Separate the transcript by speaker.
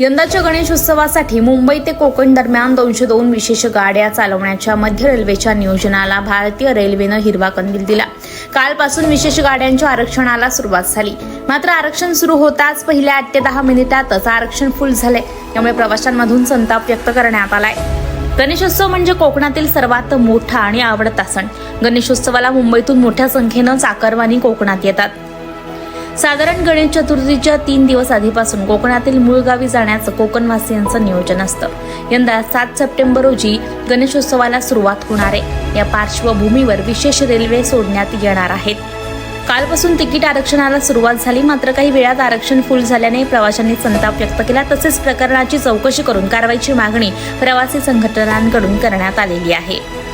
Speaker 1: यंदाच्या गणेशोत्सवासाठी मुंबई ते कोकण दरम्यान दोनशे दोन विशेष गाड्या चालवण्याच्या मध्य रेल्वेच्या नियोजनाला भारतीय रेल्वेनं हिरवा कंदील दिला. कालपासून विशेष गाड्यांच्या आरक्षणाला सुरुवात झाली. मात्र आरक्षण सुरू होताच पहिल्या आठ ते दहा मिनिटातच आरक्षण फुल झाले त्यामुळे प्रवाशांमधून संताप व्यक्त करण्यात आलाय. गणेशोत्सव म्हणजे कोकणातील सर्वात मोठा आणि आवडता सण. गणेशोत्सवाला मुंबईतून मोठ्या संख्येनं चाकरवानी कोकणात येतात. साधारण गणेश चतुर्थीच्या तीन दिवस आधीपासून कोकणातील मूळ गावी जाण्याचं कोकणवासियांचं नियोजन असतं. यंदा सात सप्टेंबर रोजी गणेशोत्सवाला सुरुवात होणार आहे. या पार्श्वभूमीवर विशेष रेल्वे सोडण्यात येणार आहेत. कालपासून तिकीट आरक्षणाला सुरुवात झाली मात्र काही वेळात आरक्षण फुल झाल्याने प्रवाशांनी संताप व्यक्त केला. तसेच प्रकरणाची चौकशी करून कारवाईची मागणी प्रवासी संघटनांकडून करण्यात आलेली आहे.